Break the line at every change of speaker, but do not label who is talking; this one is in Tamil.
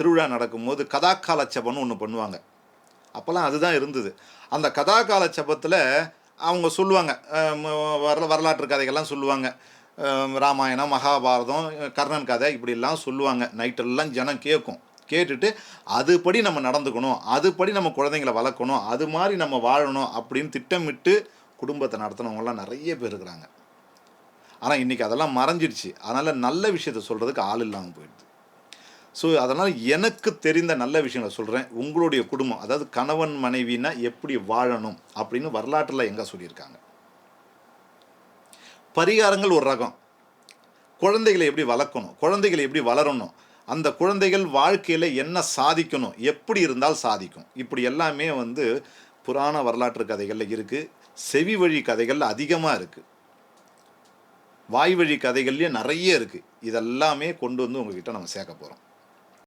திருவிழா நடக்கும்போது கதாக்கால சபம்னு ஒன்று பண்ணுவாங்க. அப்போல்லாம் அதுதான் இருந்தது. அந்த கதாக்கால சபத்தில் அவங்க சொல்லுவாங்க வரல வரலாற்று கதைகள்லாம் சொல்லுவாங்க. ராமாயணம் மகாபாரதம் கர்ணன் கதை இப்படிலாம் சொல்லுவாங்க. நைட்டெல்லாம் ஜனம் கேட்கும். கேட்டுட்டு அதுபடி நம்ம நடந்துக்கணும் அதுபடி நம்ம குழந்தைங்களை வளர்க்கணும் அது மாதிரி நம்ம வாழணும் அப்படின்னு திட்டமிட்டு குடும்பத்தை நடத்தினவங்கலாம் நிறைய பேர் இருக்கிறாங்க. ஆனால் இன்றைக்கி அதெல்லாம் மறைஞ்சிடுச்சு. அதனால் நல்ல விஷயத்த சொல்கிறதுக்கு ஆள் இல்லாமல் போயிடுது ஸோ அதனால் எனக்கு தெரிந்த நல்ல விஷயங்களை சொல்கிறேன் உங்களுடைய குடும்பம் அதாவது கணவன் மனைவினா எப்படி வாழணும் அப்படின்னு வரலாற்றில் எங்கே சொல்லியிருக்காங்க. பரிகாரங்கள் ஒரு ரகம். குழந்தைகளை எப்படி வளர்க்கணும் குழந்தைகளை எப்படி வளரணும் அந்த குழந்தைகள் வாழ்க்கையில் என்ன சாதிக்கணும் எப்படி இருந்தால் சாதிக்கும். இப்படி எல்லாமே வந்து புராண வரலாற்று கதைகளில் இருக்குது செவி வழி கதைகள் அதிகமாக இருக்குது வாய் வழி கதைகள்லேயே நிறைய இருக்குது இதெல்லாமே கொண்டு வந்து உங்ககிட்ட நம்ம சேர்க்க போகிறோம்